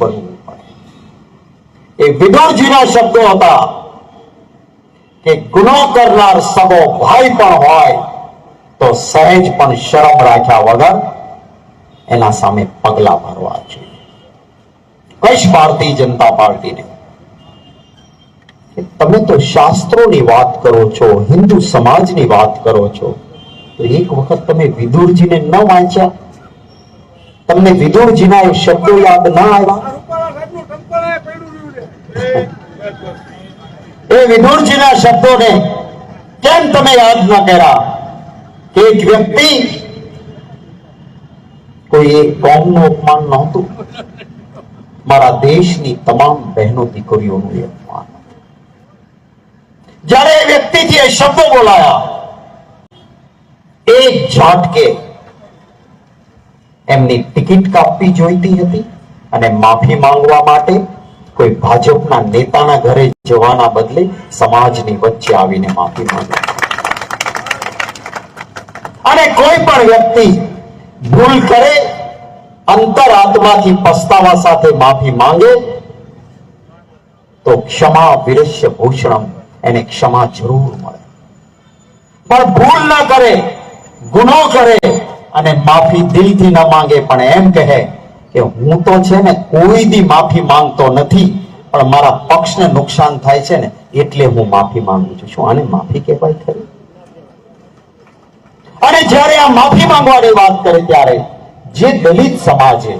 બનવું પડે એ વિદુરજીના શબ્દો હતા કે ગુનો કરનાર સગો ભાઈ પણ હોય તો સહેજ પણ શરમ રાખ્યા વગર એના સામે પગલા ભરવા જોઈએ કહીશ ભારતીય જનતા પાર્ટીને? તમે તો શાસ્ત્રોની વાત કરો છો, હિન્દુ સમાજની વાત કરો છો, તો એક વખત તમે વિદુરજીને ન વાંચ્યા? તમને વિદુરજીના એ શબ્દો યાદ ના આવ્યા રૂપાલા સાહેબનું ટંકારાએ પડ્યું રહ્યું છે. એ વિદુરજીના શબ્દોને કેમ તમે યાદ ન કર્યા કે એક વ્યક્તિ કોઈ એક કોમનું અપમાન નહોતું મારા દેશની તમામ બહેનો દીકરીઓનું એ અપમાન હતું. જ્યારે એ વ્યક્તિથી એ શબ્દો બોલાયા એક ઝાટકે એમની ટિકિટ કાપવી જોઈતી હતી અને માફી માંગવા માટે કોઈ ભાજપના નેતાના ઘરે જવાના બદલે સમાજની વચ્ચે આવીને માફી માંગી. અને કોઈ પણ વ્યક્તિ ભૂલ કરે અંતર આત્માથી પસ્તાવા સાથે માફી માંગે, તો ક્ષમા વિરસ્ય ભૂષણમ એને ક્ષમા જરૂર મળે. પણ ભૂલ ના કરે, ગુનો કરે અને માફી દિલથી ન માંગે, પણ એમ કહે કે હું તો છે ને કોઈ દી માફી માંગતો નથી, પણ મારા પક્ષને નુકસાન થાય છે ને, એટલે હું માફી માંગુ છું. શું આને માફી કહેવાય ખરી? અને જ્યારે આ માફી માંગવાની વાત કરે ત્યારે જે દલિત સમાજે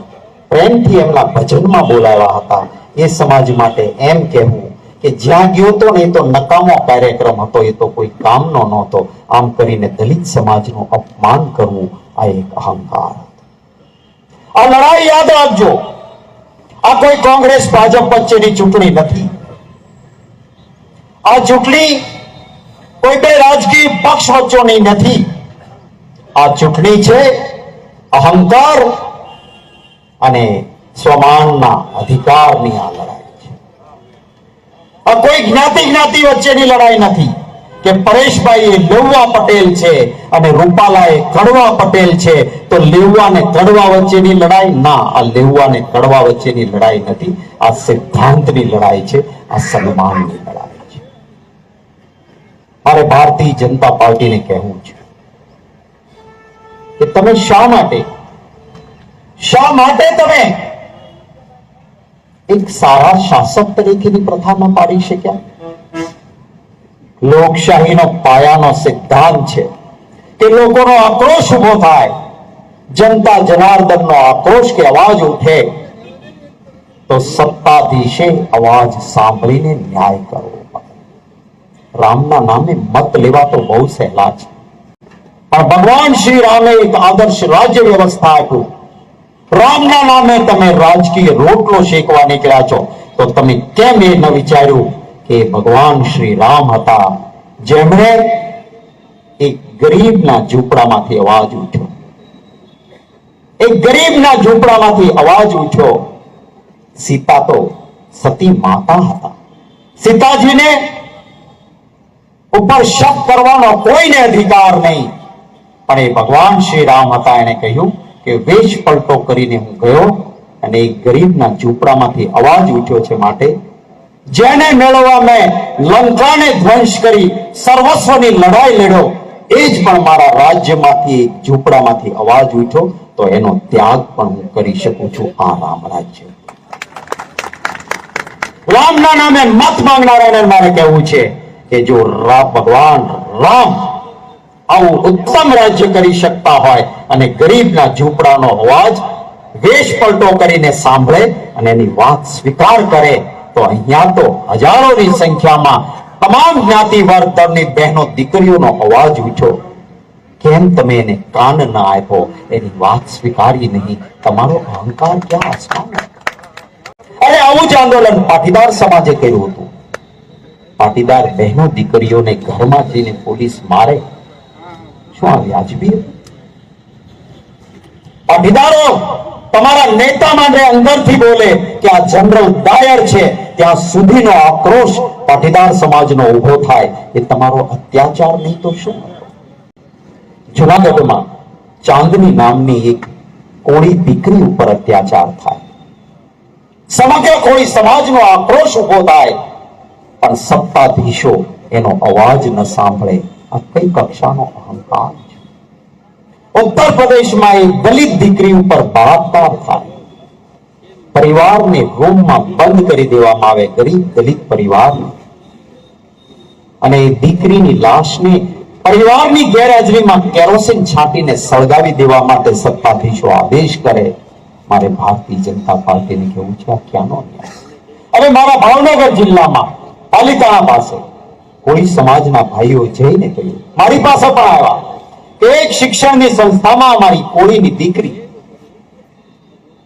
પ્રેમથી એમના ભજનમાં બોલાવ્યા હતા, એ સમાજ માટે એમ કહેવું કે જ્યાં ગયો તો ને એ તો નકામો કાર્યક્રમ હતો, એ તો કોઈ કામનો નહોતો. આમ કરીને દલિત સમાજનું અપમાન કરવું આ એક અહંકાર. આ લડાઈ યાદ રાખજો. આ કોઈ કોંગ્રેસ, ભાજપ વચ્ચેની ચૂંટણી નથી. આ ચૂંટણી કોઈ બે રાજકીય પક્ષ વચ્ચેની નથી. આ ચૂંટણી છે અહંકાર અને સ્વમાનના અધિકારની આ લડાઈ છે. આ કોઈ જ્ઞાતિ જ્ઞાતિ વચ્ચેની લડાઈ નથી. કે પરેશભાઈ એ લેવવા પટેલ છે અને રૂપાલા એ કડવા પટેલ છે, તો લેવવા ને કડવા વચ્ચેની લડાઈ? ના, આ લેવવા ને કડવા વચ્ચેની લડાઈ નથી. આ સિદ્ધાંતની લડાઈ છે, આ સન્માનની લડાઈ છે. મારે ભારતીય જનતા પાર્ટીને કહેવું છે કે તમે શા માટે? શા માટે તમે એક સારા શાસક તરીકેની પ્રથા ન પાડી શક્યા? લોકશાહીનો પાયાનો સિદ્ધાંત છે કે લોકોનો આક્રોશ ઊભો થાય, જનતા જનાર્દનનો આક્રોશ કે અવાજ ઉઠે, તો સત્તાધીશે અવાજ સાંભળીને ન્યાય કરવો રામના નામે મત લેવા તો બહુ સહેલા છે. પણ ભગવાન શ્રી રામે એક આદર્શ રાજ્ય વ્યવસ્થા આપ્યું. રામના નામે તમે રાજકીય રોટલો શેકવા નીકળ્યા છો, તો તમે કેમ એ ન વિચાર્યું? કે ભગવાન શ્રી રામ હતા. જેમણે એક ગરીબના ઝૂંપડામાંથી અવાજ ઉઠ્યો. એક ગરીબના ઝૂંપડામાંથી અવાજ ઉઠ્યો. સીતા તો સતી માતા હતા. સીતાજીને ઉપર શક કરવાનો કોઈને અધિકાર નહીં. પણ એ ભગવાન શ્રી રામ હતા. એને કહ્યું કે વેશ પલટો કરીને હું ગયો અને એક ગરીબના ઝૂંપડામાંથી અવાજ ઉઠ્યો છે માટે જેને મેળવવા મેં લંકાને ધ્વંસ કરી સર્વસ્વની લડાઈ લડ્યો, એ જ પણ મારા રાજ્યમાંથી, ઝૂંપડામાંથી અવાજ ઉઠ્યો, તો એનો ત્યાગ પણ હું કરી શકું છું આ રામ રાજ્ય. રામના નામે મત માંગનારાને મારે કહેવું છે કે જો રામ ભગવાન રામ આવું ઉત્તમ રાજ્ય કરી શકતા હોય અને ગરીબના ઝૂંપડાનો અવાજ વેશ પલટો કરીને સાંભળે અને એની વાત સ્વીકાર કરે તો અહીંયા તો હજારોની સંખ્યામાં તમામ જ્ઞાતિ વર્ગ ધર્મની બહેનો દીકરીઓનો અવાજ ઉઠ્યો. કેમ તમે એને કાન ના આપ્યો? એની વાત સ્વીકારી નહીં. તમારો અહંકાર ક્યાં આસમાન અરે, આવું જ આંદોલન પાટીદાર સમાજે કર્યું હતું. પાટીદાર બહેનો દીકરીઓને ઘરમાં જઈને પોલીસ મારે? શું આ વ્યાજબી પાટીદારો તમારા નેતા માટે અંદરથી બોલે કે આ જનરલ ડાયર છે, ત્યાં સુધીનો આક્રોશ પાટીદાર સમાજનો ઊભો થાય. એ તમારો અત્યાચાર નહીં તો શું? જુનાગઢમાં ચાંદની નામની એક કોળી દીકરી ઉપર અત્યાચાર થાય. સમગ્ર કોળી સમાજનો આક્રોશ ઊભો થાય. પણ સત્તાધીશો એનો અવાજ ન સાંભળે. આ કઈ કક્ષાનો અહંકાર? ઉત્તર પ્રદેશમાં એક દલિત દીકરી ઉપર બળાત્કાર થાય. પરિવારને રૂમમાં બંધ કરી દેવામાં આવે ગરીબ દલિત પરિવાર અને દીકરીની લાશને પરિવારની ગેરહાજરીમાં કેરોસીન છાંટીને સળગાવી દેવા માટે સત્તાધીશો આદેશ કરે. મારે ભારતીય જનતા પાર્ટીને કેવું છે, આ ક્યાંનો હવે મારા ભાવનગર જિલ્લામાં, પાલિતાણા પાસે કોઈ સમાજના ભાઈઓ જઈને કહ્યું, મારી પાસે પણ આવ્યા. એક શિક્ષણની સંસ્થામાં અમારી કોળીની દીકરી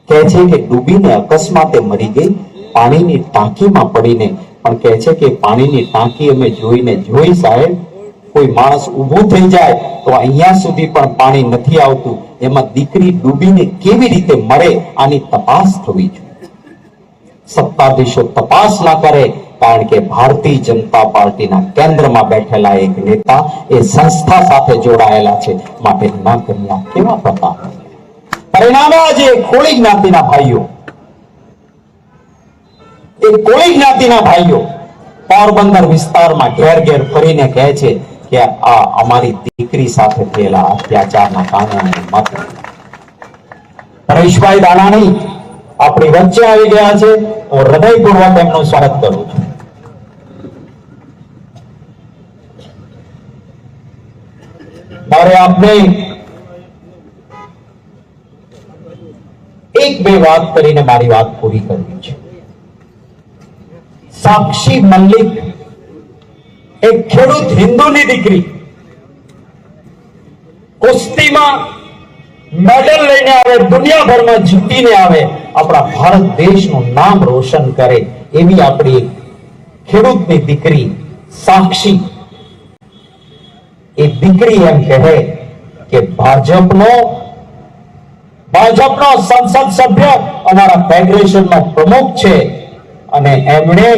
કહે છે કે ડૂબીને અકસ્માતે મરી ગઈ, પાણીની ટાંકીમાં પડીને. પણ કહે છે કે પાણીની ટાંકી અમે જોઈને, જોઈ સાહેબ, કોઈ માણસ ઊભું થઈ જાય તો અહીંયા સુધી પણ પાણી નથી આવતું. એમાં દીકરી ડૂબીને કેવી રીતે મરે, આની તપાસ થવી જોઈએ. સત્તાધીશો તપાસ ના કરે કારણ કે ભારતીય જનતા પાર્ટીના કેન્દ્રમાં બેઠેલા એક નેતા એ સંસ્થા સાથે જોડાયેલા છે. માટે ના કર્યા કેવા પ્રકાર? પરિણામે આજે કોળી જ્ઞાતિના ભાઈઓ. એ કોળી જ્ઞાતિના ભાઈઓ પોરબંદર વિસ્તારમાં ઘેર ઘેર ફરીને કહે છે કે આ અમારી દીકરી સાથે થયેલા અત્યાચારના કારણે અમે મત પરેશભાઈ દાણાણી આપણી વચ્ચે આવી ગયા છે. હું હૃદયપૂર્વક એમનું સ્વાગત કરું છું. મારે આપને એક બે વાત કરીને મારી વાત પૂરી કરવી છે. સાક્ષી મલ્લિક એક ખેડૂત હિન્દુની દીકરી. કુસ્તીમાં મેડલ લઈને આવે, દુનિયાભરમાં જીતીને આવે, આપણા ભારત દેશનું નામ રોશન કરે એવી આપણી ખેડૂતની દીકરી સાક્ષી એ દીકરી એમ કહે કે ભાજપનો ભાજપનો સંસદ સભ્ય અમારા ફેડરેશનનો પ્રમુખ છે અને એમણે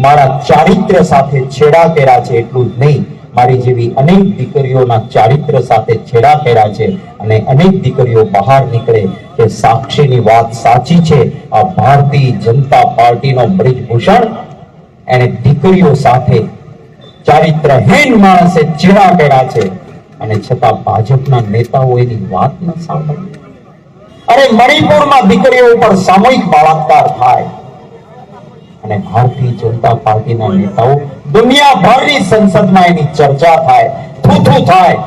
મારા ચારિત્ર સાથે છેડા કર્યા છે એટલું જ નહીં. મારી જેવી અનેક દીકરીઓના ચારિત્ર્ય સાથે છેડા કર્યા છે અને અનેક દીકરીઓ બહાર નીકળે કે સાક્ષીની વાત સાચી છે. આ ભારતીય જનતા પાર્ટીનો બ્રિજભૂષણ એને દીકરીઓ સાથે ચારિત્રહીન માણસે ચેડા કર્યા છે. અને છતાં ભાજપના નેતાઓ એની વાત ન સાંભળે. અરે મણિપુરમાં દીકરીઓ ઉપર સામૂહિક બળાત્કાર થાય. અને ભારતીય જનતા પાર્ટીના નેતાઓ દુનિયાભરની સંસદમાં એની ચર્ચા થાય, થૂથું થાય.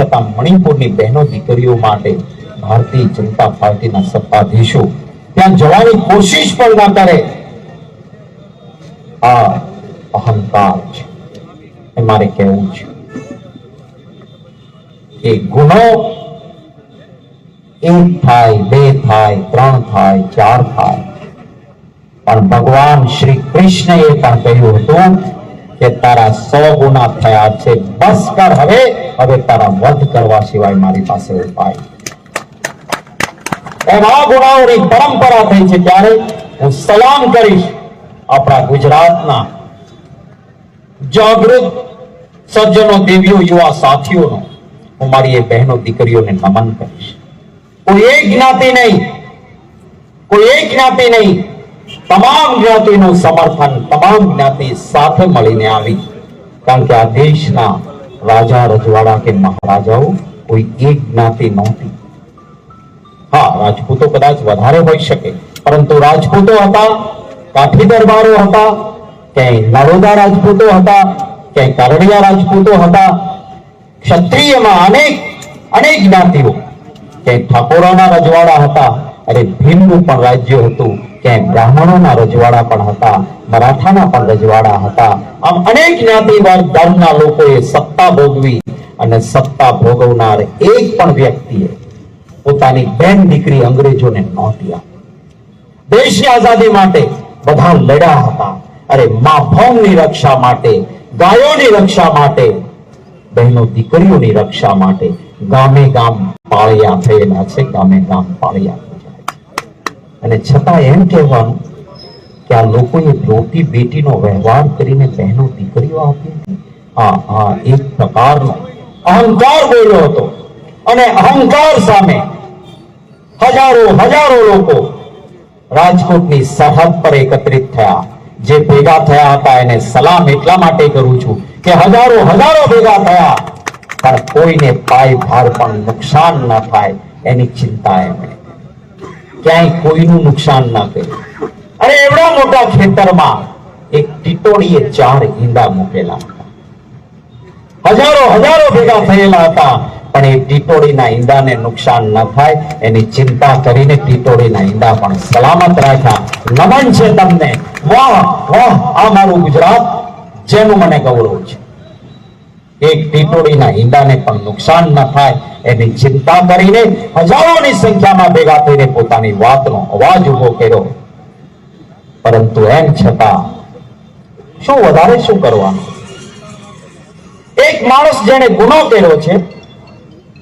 છતાં મણિપુરની બહેનો દીકરીઓ માટે ભારતીય જનતા પાર્ટીના સત્તાધીશો ત્યાં જવાની કોશિશ પણ ના કરે. આ અહંકાર છે. એ મારે કહેવું છે. એ ગુનો એક થાય, બે થાય, ત્રણ થાય, ચાર થાય. પણ ભગવાન શ્રી કૃષ્ણએ પણ કહ્યું હતું કે તારા સો ગુના થયા છે, બસ કર હવે હવે તારા વધ કરવા સિવાય મારી પાસે ઉપાય એવા ગુનાઓની પરંપરા થઈ છે ત્યારે હું સલામ કરીશ આપણા ગુજરાતના જાગૃત સજ્જનો દેવીઓ, યુવા સાથીઓનો હું મારી એ બહેનો દીકરીઓને નમન કરીશ. કોઈ એક જ્ઞાતિ નહીં, કોઈ એક જ્ઞાતિ નહીં, તમામ જ્ઞાતિનું સમર્થન, તમામ જ્ઞાતિ સાથે મળીને આવી. કારણ કે આ દેશના રાજા રજવાડા કે મહારાજાઓ કોઈ એક જ્ઞાતિ નહોતી. હા, રાજપૂતો કદાચ વધારે હોઈ શકે, પરંતુ રાજપૂતો હતા, કાઠી દરબારો હતા ક્યાંય નરોદા રાજપૂતો હતા, ક્યાંય કારડિયા રાજપૂતો હતા. ક્ષત્રિયમાં અનેક અનેક જ્ઞાતિઓ ક્યાંય ઠાકોરોના રજવાડા હતા. અને ભીમનું પણ રાજ્ય હતું, ક્યાંય બ્રાહ્મણોના રજવાડા પણ હતા, મરાઠાના પણ રજવાડા હતા. આમ અનેક જ્ઞાતિવાદ ધર્મના લોકોએ સત્તા ભોગવી અને સત્તા ભોગવનાર એક પણ વ્યક્તિએ પોતાની બેન દીકરી અંગ્રેજોને નહોતી આપી દેશની આઝાદી માટે બધા લડ્યા હતા. અરે મા ભૌમની રક્ષા માટે, ગાયોની રક્ષા માટે, બહેનો દીકરીઓની રક્ષા માટે ગામે ગામ પાળિયા થયેલા છે, ગામે ગામ પાળિયા અને છતાં એમ કહેવાનું કે આ લોકોએ રોટી બેટીનો વ્યવહાર કરીને બહેનો દીકરીઓ આપી આ આ એક પ્રકારનો અહંકાર બોલ્યો હતો. અને અહંકાર સામે હજારો હજારો લોકો રાજકોટની સરહદ પર એકત્રિત થયા. જે ભેગા થયા હતા એને સલામ એટલા માટે કરું છું કે હજારો હજારો ભેગા થયા. પણ કોઈને પાય ભાર પણ નુકસાન ના થાય એની ચિંતા એમણે ક્યાંય કોઈનું નુકસાન ન કર્યું અરે એવડા મોટા ખેતરમાં એક ટીટોડીએ ચાર ઈંડા મૂકેલા હતા. હજારો હજારો ભેગા થયેલા હતા. એ ટીટોડીના ઈંડાને નુકસાન ન થાય. એની ચિંતા કરીને ટીટોળીના ઈંડા પણ સલામત રાખ્યા. નમન છે તમને. વાહ વાહ, આ મારું ગુજરાત, જેનું મને ગૌરવ છે. એક ટીટોળીના ઈંડાને પણ નુકસાન ન થાય. એની ચિંતા કરીને હજારોની સંખ્યામાં ભેગા થઈને પોતાની વાતનો અવાજ ઊભો કર્યો. પરંતુ એમ છતાં, શું વધારે શું કરવાનું? એક માણસ જેને ગુનો કર્યો છે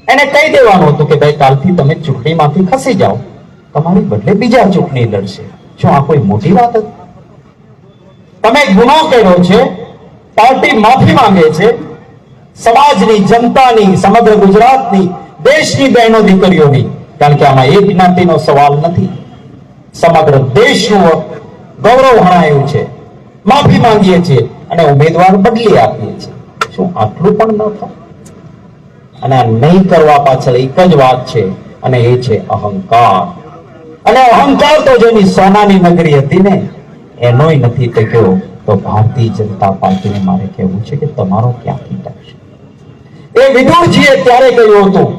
એને કહી દેવાનું હતું કે ભાઈ, કાલથી તમે ચૂંટણીમાંથી ખસી જાઓ. તમારી બદલે બીજા ચૂંટણી લડશે. શું આ કોઈ મોટી વાત હતી તમે ગુનો કર્યો છે, પાર્ટી માફી માંગે છે, સમાજની, જનતાની, સમગ્ર ગુજરાતની, દેશની બહેનો દીકરીઓની. કારણ કે આમાં એક જ્ઞાતિનો સવાલ નથી. સમગ્ર દેશનું ગૌરવ હણાયું છે. માફી માંગીએ છીએ અને ઉમેદવાર બદલી આપીએ છીએ. શું આટલું પણ ન થાય? અને નહીં કરવા પાછળ એક જ વાત છે, અને એ છે અહંકાર. અને અહંકાર તો જેની સોનાની નગરી હતી ને, એનોય નથી ટક્યો તો ભારતીય જનતા પાર્ટીને મારે કહેવું છે કે તમારો ક્યાંથી ટકશે એ વિદુરજીએ ત્યારે કહ્યું હતું?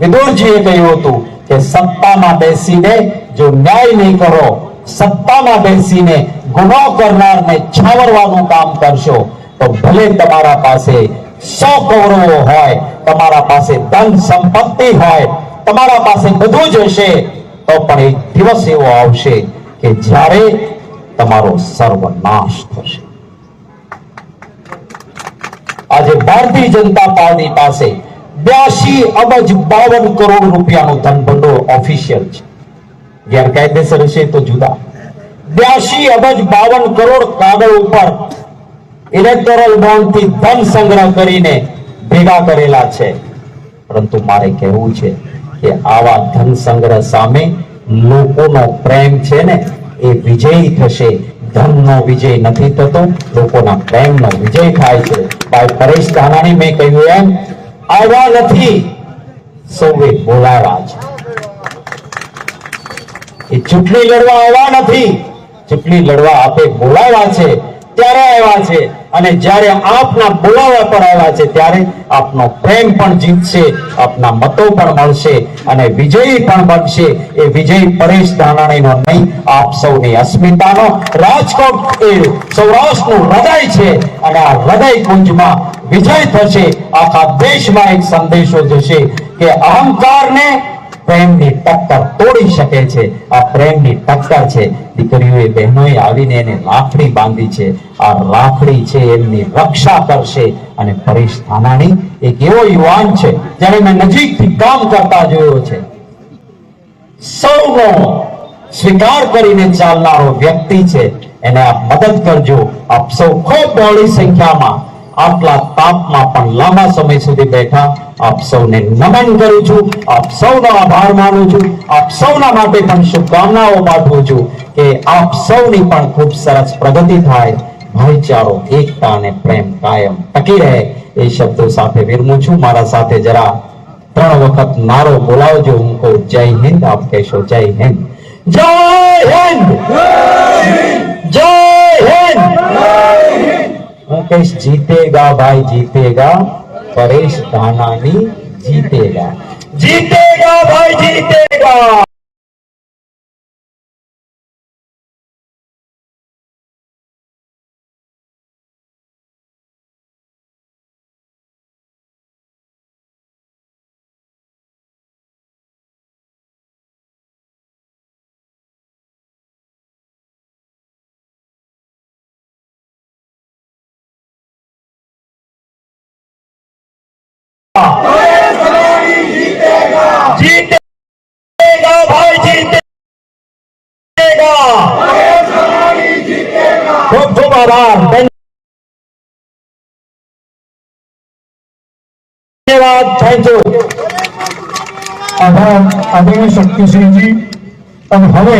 વિદુરજીએ કહ્યું હતું કે સત્તામાં બેસીને જો ન્યાય નહીં કરો, સત્તામાં બેસીને ગુનો કરનારને છાવરવાનું કામ કરશો, તો ભલે તમારા પાસે સો ગૌરવો હોય, તમારા પાસે ધન સંપત્તિ હોય, તમારા પાસે બધું જ હશે, તો પણ એક દિવસ એવો આવશે કે જ્યારે તમારો સર્વનાશ થશે. આજે ભારતીય જનતા પાર્ટી પાસે બ્યાસી અબજ બાવન કરોડ રૂપિયાનું ધન ભંડોળ ઓફિશિયલ છે. ગેરકાયદેસર હશે તો જુદા. બ્યાસી અબજ બાવન કરોડ કાગળ ઉપર ઇલેક્ટોરલ બોન્ડથી ધન સંગ્રહ કરીને ભેગા કરેલા છે. પરંતુ મારે કહેવું છે કે આવા ધન સંગ્રહ સામે લોકોનો પ્રેમ છે ને, એ વિજયી થશે. ધનનો વિજય નથી થતો, લોકોના પ્રેમનો વિજય થાય છે. ભાઈ પરેશ ધાનાણી, મેં કહ્યું એમ આવ્યા નથી. સૌએ બોલાવ્યા છે. એ ચૂંટણી લડવા આવ્યા નથી. ચૂંટણી લડવા આપે બોલાવ્યા છે, ત્યારે આવ્યા છે. અને જ્યારે આપના બોલાવા પર આવ્યા છે, ત્યારે આપનો પ્રેમ પણ જીતશે, આપના મતો પણ મળશે અને વિજયી પણ બનશે. એ વિજય પરેશ ધાનાણીનો નહીં, આપ સૌની અસ્મિતાનો રાજકોટ એ સૌરાષ્ટ્રનું હૃદય છે અને આ હૃદય કુંજમાં વિજય થશે. આખા દેશમાં એક સંદેશો જશે કે અહંકારને પ્રેમની ટક્કર તોડી શકે છે. આ પ્રેમની ટક્કર છે. દીકરીઓએ, બહેનોએ આવીને એને રાખડી બાંધી છે. આ રાખડી છે એમની રક્ષા કરશે. અને પરેશ થાનાણી એક એવો યુવાન છે જેને મેં નજીકથી કામ કરતા જોયો છે. સૌનો સ્વીકાર કરીને ચાલનારો વ્યક્તિ છે. એને આપ મદદ કરજો. આપ સૌ ખૂબ બહોળી સંખ્યામાં આટલા તાપમાં પણ લાંબા સમય સુધી બેઠા આપ સૌને નમન કરું છું, આપ સૌનો આભાર માનું છું, આપ સૌના માટે પણ શુભકામનાઓ પાઠવું છું કે આપ સૌની પણ ખૂબ સરસ પ્રગતિ થાય. ભાઈચારો, એકતા અને પ્રેમ કાયમ ટકી રહે એ શબ્દો સાથે વિરમું છું. મારા સાથે જરા ત્રણ વખત નારો બોલાવજો. હું કહું, જય હિન્દ, આપ કહેશો, જય હિન્દ. જય હિન્દ! જય હિન્દ! હું કહીશ જીતેગા ભાઈ જીતેગા પરેશ ધાનાની જીતેગા. જીતેગા ભાઈ જીતેગા! તમામ ધન્યવાદ. થેન્ક યુ આભાર. આદરણીય શક્તિસિંહજી અને હવે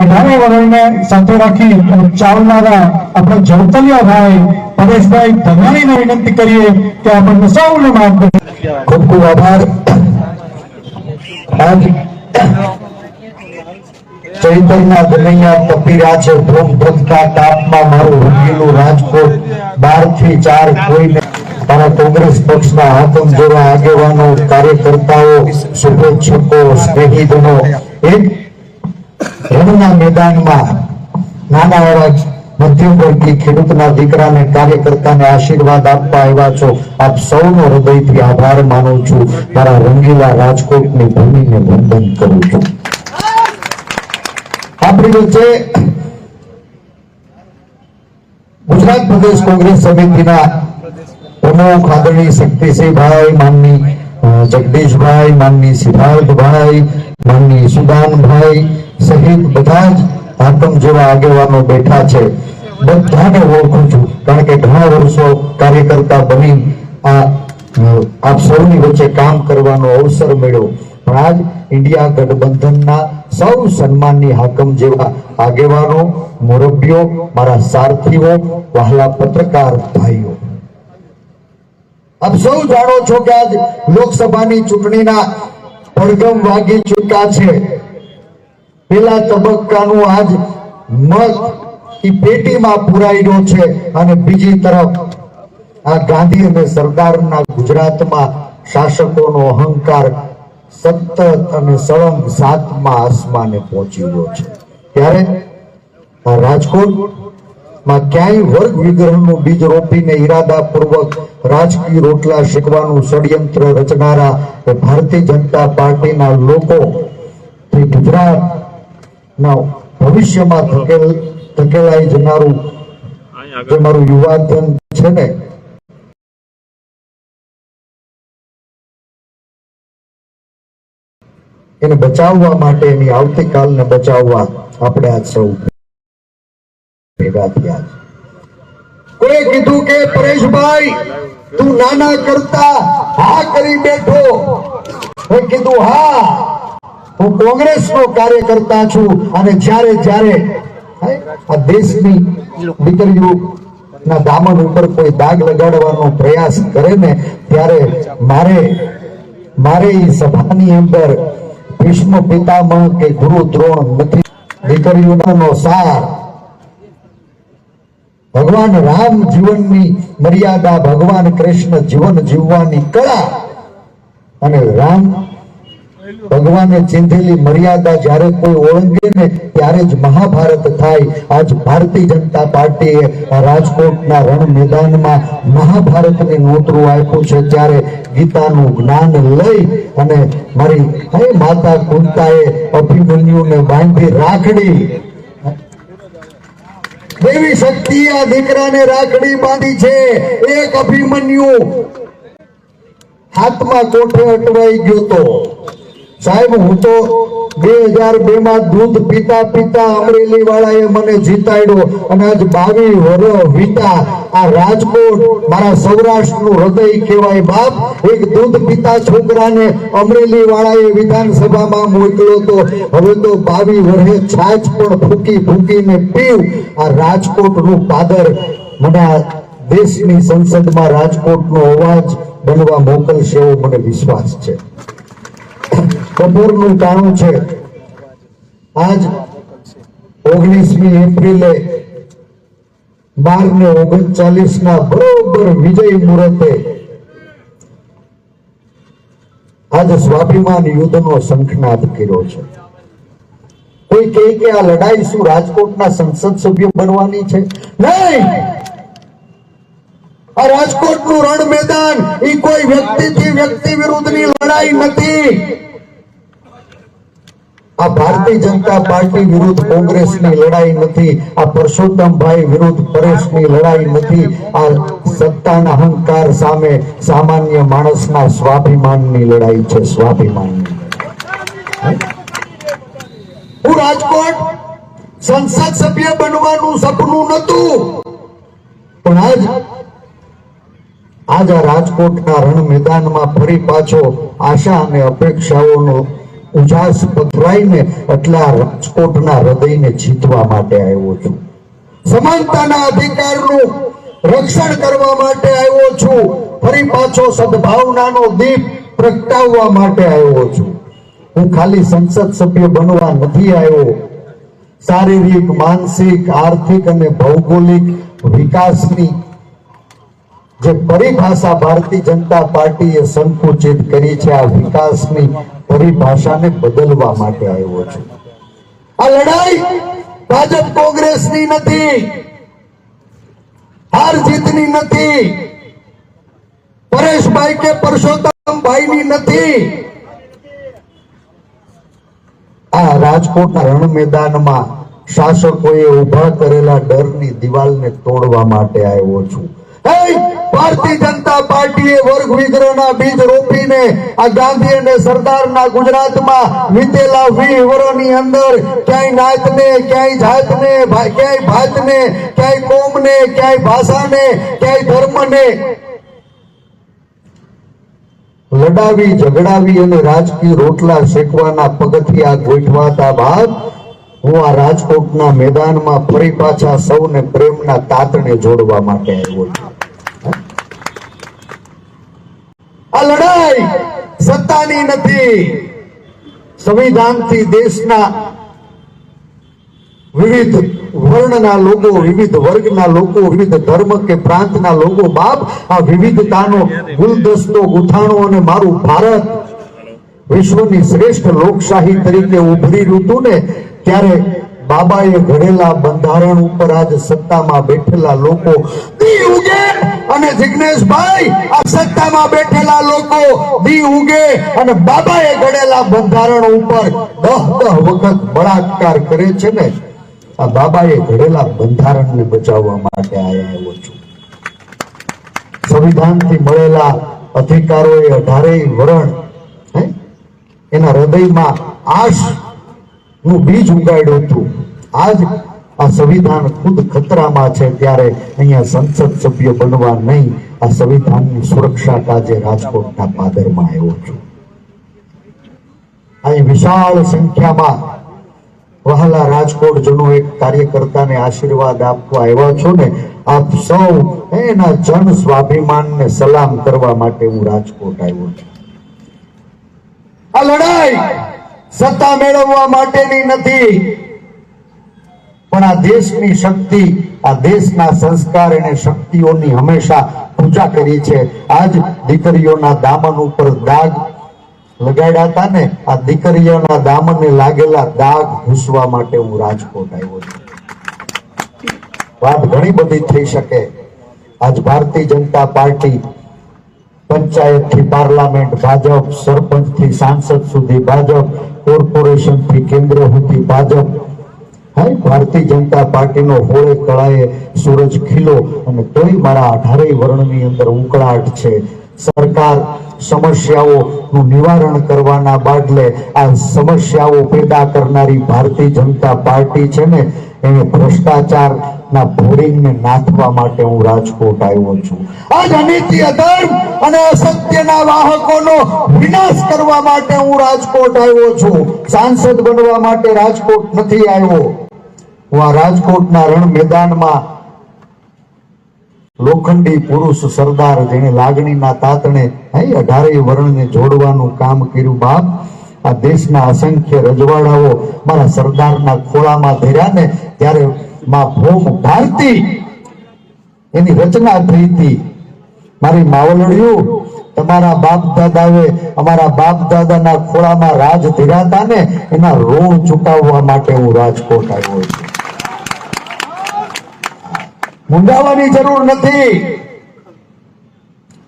અઢારે વરણને સાથે રાખી ચાલનારા આપણે જળતલિયા ભાઈ પરેશભાઈ ધનાણીને વિનંતી કરીએ કે આપણને સૌને માર્ગ ખૂબ ખૂબ આભાર. ચૈતન્ય દનૈયા તપી રહ્યા છે. થી ચાર કોઈને મારા કોંગ્રેસ આગેવાનો, કાર્યકર્તાઓ, શુભેચ્છકો, સ્નેહીજનો. મેદાનમાં નાના એવા મધ્યમ વર્ગી ખેડૂતના દીકરાને, કાર્યકર્તાને આશીર્વાદ આપવા આવ્યા છો. આપ સૌનો હૃદયથી આભાર માનું છું. મારા રંગીલા રાજકોટની ભૂમિને વંદન કરું છું. આપણી વચ્ચે ગુજરાત પ્રદેશ કોંગ્રેસ સમિતિના પ્રમુખ આદરણીય શક્તિસિંહભાઈ, માનની જગદીશભાઈ, માનની સિદ્ધાર્થભાઈ, માનની સુદાનભાઈ સહિત બધા જ આતમ જેવા આગેવાનો બેઠા છે. બધાને ઓળખું છું, કારણ કે ઘણા વર્ષો કાર્યકર્તા બની આ આપ સૌની વચ્ચે કામ કરવાનો અવસર મળ્યો. પણ આજ ઇન્ડિયા ગઠબંધનના સૌ સન્માનની હાકમ જેવા આગેવાનો મુરબ્બીઓ મારા સારથીઓ, વહાલા પત્રકાર ભાઈઓ. આપ સૌ જાણો છો કે આજ લોકસભાની ચૂંટણીના પડગમ વાગી ચૂક્યા છે. પેલા તબક્કાનું આજ મત ઈ પેટીમાં પુરાયેલો છે અને બીજી તરફ આ ગાંધી અને સરદારના ગુજરાતમાં શાસકોનો અહંકાર સતત અને સળંગ સાતમા આસમાને પહોંચી ગયો છે. ત્યારે આ રાજકોટમાં ક્યાંય વર્ગ વિગ્રહનું બીજ રોપીને ઈરાદાપૂર્વક રાજકીય રોટલા શીખવાનું ષડયંત્ર રચનારા એ ભારતીય જનતા પાર્ટીના લોકો તે ગુજરાતના ભવિષ્યમાં ધકેલ ધકેલાઈ જનારું, જે મારું યુવાધન છે ને એને બચાવવા માટે એની આવતીકાલને બચાવવા આપણે આજ સૌ ભેગા થયા છે. કોઈએ કીધું કે, પરેશભાઈ, તું નાના કરતા હા કરી બેઠો મેં કીધું, હા, હું કોંગ્રેસનો કાર્યકર્તા છું અને જ્યારે જ્યારે આ દેશની દીકરીઓ ના દામન ઉપર કોઈ દાગ લગાડવાનો પ્રયાસ કરે ને, ત્યારે મારે મારે એ સભાની અંદર ભીષ્મ પિતામહ કે ગુરુ દ્રોણ નથી. દીકરીઓનો સાર. ભગવાન રામ જીવનની મર્યાદા ભગવાન કૃષ્ણ જીવન જીવવાની કળા. અને રામ ભગવાને ચીંધેલી મર્યાદા જ્યારે કોઈ ઓળંગે ને ત્યારે જ મહાભારત થાય. આજ ભારતીય જનતા પાર્ટીએ રાજકોટના રણ મેદાનમાં મહાભારતની નોતરું આપ્યું છે ત્યારે ગીતાનું જ્ઞાન લઈ અને મારી હે માતા કુંતાએ અભિમન્યુને બાંધી રાખડી. દેવી શક્તિ આ દીકરાને રાખડી બાંધી છે. એક અભિમન્યુ હાથમાં કોઠે અટવાઈ ગયો તો. સાહેબ, હું તો બે હજાર બે માં દૂધ પીતા પીતા અમરેલી વાળાએ મને જીતાડ્યો અને આજ બાવી વર વીતા. આ રાજકોટ મારા સૌરાષ્ટ્રનું હૃદય કહેવાય બાપ. એક દૂધ પીતા છોકરાને અમરેલી વાળાએ વિધાનસભામાં મોકલ્યો તો હવે તો બાવી વર્ષે છાછ પણ ફૂકી ફૂકીને પીવ. આ રાજકોટનું પાદર મને દેશની સંસદમાં રાજકોટનો અવાજ બનવા મોકલશે એવો મને વિશ્વાસ છે. બપોરનું ટાણું છે. આજ ઓગણીસમી એપ્રિલે બાર ને ઓગણચાલીસ ના બરોબર વિજય મુહૂર્તે આજે સ્વાભિમાન યુદ્ધનો શંખનાદ કર્યો છે. કોઈ કહે કે આ લડાઈ શું રાજકોટના સંસદ સભ્ય બનવાની છે? નહીં! આ રાજકોટનું રણ મેદાન એ કોઈ વ્યક્તિથી વ્યક્તિ વિરુદ્ધની લડાઈ નથી. આ ભારતીય જનતા પાર્ટી વિરુદ્ધ કોંગ્રેસની લડાઈ નથી, આ પરસોત્તમભાઈ વિરુદ્ધ પરેશની લડાઈ નથી, આ સત્તાના અહંકાર સામે સામાન્ય માણસના સ્વાભિમાનની લડાઈ છે સ્વાભિમાનની હું રાજકોટ સંસદ સભ્ય બનવાનું સપનું નતું પણ આજ આજ આ રાજકોટના રણ મેદાનમાં ફરી પાછો આશા અને અપેક્ષાઓનો ઉજાસ પથરાઈને એટલા રાજકોટના હૃદયને જીતવા માટે આવ્યો છું. સમાનતાના અધિકારનું રક્ષણ કરવા માટે આવ્યો છું. ફરી પાછો સદભાવનાનો દીપ પ્રગટાવવા માટે આવ્યો છું. હું ખાલી સંસદ સભ્ય બનવા નથી આવ્યો. શારીરિક, માનસિક, આર્થિક અને ભૌગોલિક વિકાસની જે પરિભાષા ભારતીય જનતા પાર્ટીએ સંકુચિત કરી છે, આ વિકાસની પરિભાષાને બદલવા માટે આવ્યો છું. આ લડાઈ ભાજપ કોંગ્રેસની નથી, હાર જીતની નથી, પરેશભાઈ કે પરસોત્તમભાઈની નથી. આ રાજકોટના રણ મેદાનમાં શાસકોએ ઊભા કરેલા ડરની દિવાલને તોડવા માટે આવ્યો છું! ભારતીય જનતા પાર્ટીએ વર્ગ વિગ્રહના બીજ રોપીને આ ગાંધી અને સરદારના ગુજરાતમાં વીતેલા વર્ષની અંદર ક્યાંય નાતને, ક્યાંય જાતને ક્યાંય ભાતને, ક્યાંય કોમને, ક્યાંય ભાષાને, ક્યાંય ધર્મને લડાવી, ઝઘડાવી અને રાજકીય રોટલા શેકવાના પગથિયા ગોઠવાતા બાદ હું આ રાજકોટના મેદાનમાં ફરી પાછા સૌને પ્રેમના તાતને જોડવા માટે આવ્યો છું આ લડાઈ નથી સંવિધાનથી વિવિધ વર્ણના લોકો, વિવિધ વર્ગના લોકો, વિવિધ ધર્મ કે પ્રાંતના લોકો, બાપ, આ વિવિધતાનો ગુલદસ્તો ગુથાણો અને મારું ભારત વિશ્વની શ્રેષ્ઠ લોકશાહી તરીકે ઉભરી રહ્યું ને ત્યારે બાબાએ ઘડેલા બંધારણ ઉપર આજ સત્તામાં બેઠેલા લોકો અને જિગ્નેશભાઈ, આ સત્તામાં બેઠેલા લોકો, દી ઉગે અને બાબાએ ઘડેલા બંધારણ ઉપર દહ દહ વખત બળાત્કાર કરે છે ને, આ બાબાએ ઘડેલા બંધારણને બચાવવા માટે આવ્યો છું. સંવિધાનથી મળેલા અધિકારોએ અઢારેય વરણ એના હૃદયમાં આશ નું બીજ ઉગાડ્યું હતું આજ આ સંવિધાન ખુદ ખતરામાં છે ત્યારે અહીંયા સંસદ સભ્ય બનવા નહીં, આ સંવિધાનની સુરક્ષા કાજે રાજકોટના પાદરમાં આવ્યો છું. અહીં વિશાળ સંખ્યામાં વહાલા રાજકોટ જનો એક કાર્યકર્તાને આશીર્વાદ આપવા આવ્યા છો ને, આપ સૌ એના જન સ્વાભિમાનને સલામ કરવા માટે હું રાજકોટ આવ્યો છું. આ લડાઈ સત્તા મેળવવા માટેની નથી. પણ આ દેશની શક્તિ, આ દેશના સંસ્કાર અને શક્તિઓની હંમેશા પૂજા કરી છે. આજ દીકરીઓના દામન ઉપર દાગ લગાડ્યા હતા ને, આ દીકરીઓના દામનને લાગેલા દાગ ઘૂસવા માટે હું રાજકોટ આવ્યો છું. વાત ઘણી બધી થઈ શકે. આજ ભારતીય જનતા પાર્ટી પંચાયતથી પાર્લામેન્ટ, ભાજપ સરપંચથી સાંસદ સુધી ભાજપ કોર્પોરેશનથી કેન્દ્ર સુધી ભાજપ. ભારતીય જનતા પાર્ટીનો હોળે કળાએ સૂરજ ખીલો અને તોય મારા અઢારેય વર્ણની અંદર ઉકળાટ છે. સરકાર સમસ્યાઓનું નિવારણ કરવાના બાદલે આ સમસ્યાઓ પેદા કરનારી ભારતીય જનતા પાર્ટી છે ને એને ભ્રષ્ટાચારના ભોડિંગને નાથવા માટે હું રાજકોટ આવ્યો છું. આજ અનીતિ અધર્મ અને અસત્યના વાહકોનો વિનાશ કરવા માટે હું રાજકોટ આવ્યો છું. સાંસદ બનવા માટે રાજકોટ નથી આવ્યો. હું આ રાજકોટના રણ મેદાનમાં લોખંડી પુરુષ સરદાર જેને લાગણીના તાતણે, હે અઢારેય વર્ણને જોડવાનું કામ કર્યું બાપ આ દેશના અસંખ્ય રજવાડાઓ મારા સરદારના ખોળામાં ધર્યા ને ત્યારે માં ભૂમ ભારતી એની રચના થઈ હતી. મારી માવલડીઓ, તમારા બાપ દાદાએ અમારા બાપ દાદાના ખોળામાં રાજ ધીરાતા ને એના ઋણ ચૂકવવા માટે હું રાજકોટ આવ્યો છું. મુંડાવાની જરૂર નથી.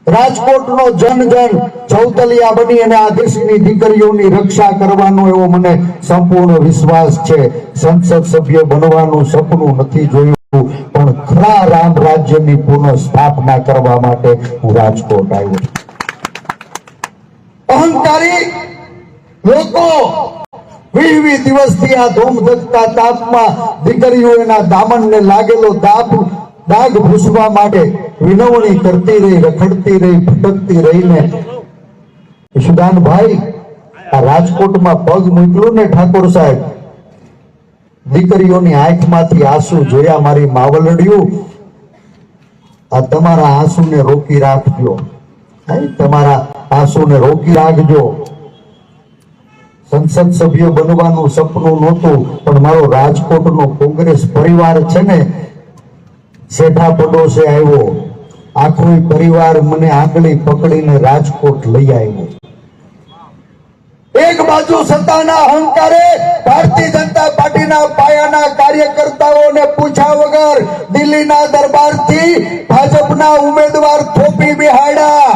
રાજકોટનો જન જન ચૌતલિયા બની અને આ દીકરીઓની રક્ષા કરવાનો એવો મને સંપૂર્ણ વિશ્વાસ છે. સંસદ સભ્ય બનવાનું સપનું નથી જોયું, પણ ખરા રામ રાજ્યની પુનઃ સ્થાપના કરવા માટે હું રાજકોટ આવ્યો અહંકારી લોકો વીસ વીસ દિવસથી આ ધૂમધકતા તાપમાં દીકરીઓ એના દામનને લાગેલો દાપ દાગ ભૂસવા માટે વિનવણી કરતી રહી, રખડતી રહી, ભટકતી રહીને. ઈશુદાનભાઈ આ રાજકોટમાં પગ મૂક્યું ને ઠાકોર સાહેબ? દીકરીઓની આંખમાંથી આંસુ જોયા મારી માવલડિયું. આ તમારા આંસુને રોકી રાખજો. તમારા આંસુને રોકી રાખજો. સંસદ સભ્ય બનવાનું સપનું નહોતું, પણ મારો રાજકોટનો કોંગ્રેસ પરિવાર છે ને શેઠા પડોશે આવ્યો આખો પરિવાર મને આંગળી પકડીને રાજકોટ લઈ આવ્યો એક બાજુ સત્તાના અહંકારે ભારતીય જનતા પાર્ટીના પાયાના કાર્યકર્તાઓને પૂછ્યા વગર દિલ્હીના દરબારથી ભાજપના ઉમેદવાર થોપી બિહાડ્યા.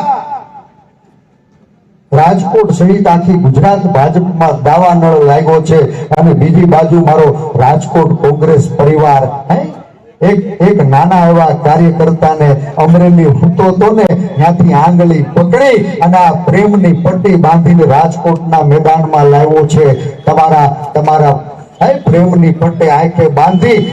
રાજકોટ સહિત આખી ગુજરાત ભાજપમાં દાવાનળ લાગ્યો છે અને બીજી બાજુ મારો રાજકોટ કોંગ્રેસ પરિવાર, હે? એક એક નાના એવા કાર્યકર્તાને અમરેલી હૂતો ને ત્યાંથી આંગળી પકડી અને આ પ્રેમની પટ્ટી બાંધીને રાજકોટના મેદાનમાં લાવ્યો છે. તમારા તમારા પ્રેમની પટ્ટી આંખે બાંધી